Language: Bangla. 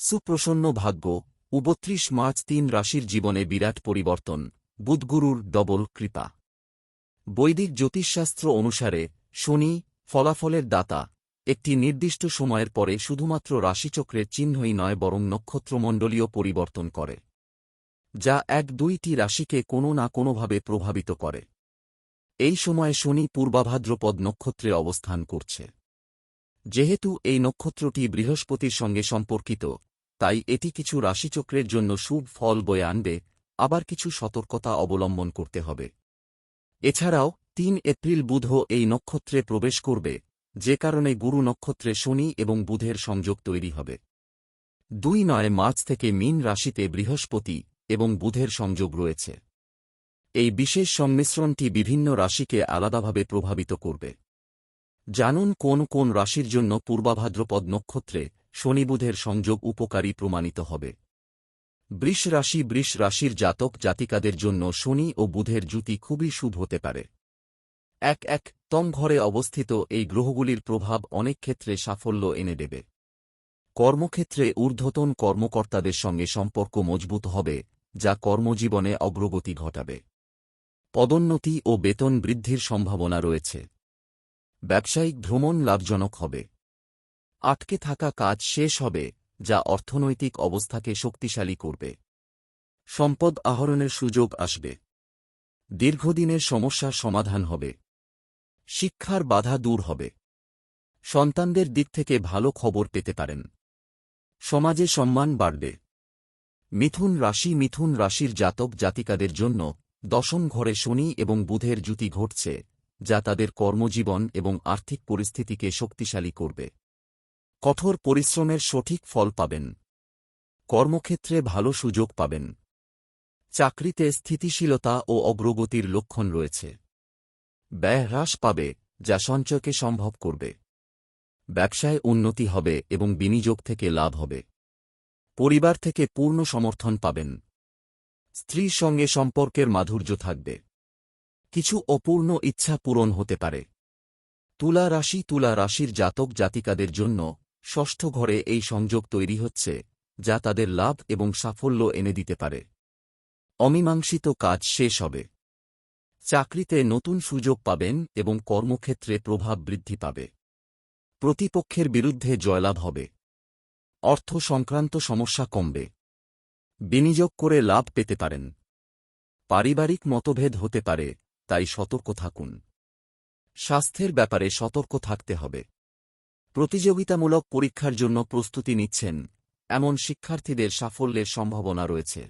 সুপ্রসন্ন ভাগ্য উবত্রিশ মার্চ তিন রাশির জীবনে বিরাট পরিবর্তন, বুধগুরুর ডবল কৃপা। বৈদিক জ্যোতিষশাস্ত্র অনুসারে, শনি ফলাফলের দাতা, একটি নির্দিষ্ট সময়ের পরে শুধুমাত্র রাশিচক্রের চিহ্নই নয় বরং নক্ষত্রমণ্ডলীয় পরিবর্তন করে, যা এক দুইটি রাশিকে কোনো না কোনোভাবে প্রভাবিত করে। এই সময়ে শনি পূর্বাভাদ্রপদ নক্ষত্রে অবস্থান করছে। যেহেতু এই নক্ষত্রটি বৃহস্পতির সঙ্গে সম্পর্কিত তাই এটি কিছু রাশিচক্রের জন্য শুভ ফল বয়ে আনবে, আবার কিছু সতর্কতা অবলম্বন করতে হবে। এছাড়াও, তিন এপ্রিল বুধ এই নক্ষত্রে প্রবেশ করবে, যে কারণে গুরু নক্ষত্রে শনি এবং বুধের সংযোগ তৈরি হবে। দুই নয় মার্চ থেকে মিন রাশিতে বৃহস্পতি এবং বুধের সংযোগ রয়েছে। এই বিশেষ সংমিশ্রণটি বিভিন্ন রাশিকে আলাদাভাবে প্রভাবিত করবে। জানুন কোন কোন রাশির জন্য পূর্বাভাদ্রপদ নক্ষত্রে শনি বুধের সংযোগ উপকারী প্রমাণিত হবে। বৃষ রাশি বৃষ রাশির জাতক জাতিকাদের জন্য শনি ও বুধের জুতি খুবই শুভ হতে পারে। এক এক, তম ঘরে অবস্থিত এই গ্রহগুলির প্রভাব অনেক ক্ষেত্রে সাফল্য এনে দেবে। কর্মক্ষেত্রে ঊর্ধ্বতন কর্মকর্তাদের সঙ্গে সম্পর্ক মজবুত হবে, যা কর্মজীবনে অগ্রগতি ঘটাবে। পদোন্নতি ও বেতন বৃদ্ধির সম্ভাবনা রয়েছে। ব্যবসায়িক ভ্রমণ লাভজনক হবে। আটকে থাকা কাজ শেষ হবে, যা অর্থনৈতিক অবস্থাকে শক্তিশালী করবে। সম্পদ আহরণের সুযোগ আসবে। দীর্ঘদিনের সমস্যার সমাধান হবে। শিক্ষার বাধা দূর হবে। সন্তানদের দিক থেকে ভালো খবর পেতে পারেন। সমাজে সম্মান বাড়বে। মিথুন রাশি মিথুন রাশির জাতক জাতিকাদের জন্য দশম ঘরে শনি এবং বুধের জুতি ঘটছে, যা তাদের কর্মজীবন এবং আর্থিক পরিস্থিতিকে শক্তিশালী করবে। কঠোর পরিশ্রমের সঠিক ফল পাবেন। কর্মক্ষেত্রে ভালো সুযোগ পাবেন। চাকরিতে স্থিতিশীলতা ও অগ্রগতির লক্ষণ রয়েছে। ব্যয় হ্রাস পাবে, যা সঞ্চয়কে সম্ভব করবে। ব্যবসায় উন্নতি হবে এবং বিনিয়োগ থেকে লাভ হবে। পরিবার থেকে পূর্ণ সমর্থন পাবেন। স্ত্রীর সঙ্গে সম্পর্কের মাধুর্য থাকবে। কিছু অপূর্ণ ইচ্ছা পূরণ হতে পারে। তুলা রাশি, তুলা রাশির জাতক জাতিকাদের জন্য ষষ্ঠ ঘরে এই সংযোগ তৈরি হচ্ছে, যা তাদের লাভ এবং সাফল্য এনে দিতে পারে। অমীমাংসিত কাজ শেষ হবে। চাকরিতে নতুন সুযোগ পাবেন এবং কর্মক্ষেত্রে প্রভাব বৃদ্ধি পাবে। প্রতিপক্ষের বিরুদ্ধে জয়লাভ হবে। অর্থ সংক্রান্ত সমস্যা কমবে। বিনিয়োগ করে লাভ পেতে পারেন। পারিবারিক মতভেদ হতে পারে, তাই সতর্ক থাকুন। স্বাস্থ্যের ব্যাপারে সতর্ক থাকতে হবে। প্রতিযোগিতামূলক পরীক্ষার জন্য প্রস্তুতি নিচ্ছেন এমন শিক্ষার্থীদের সাফল্যের সম্ভাবনা রয়েছে।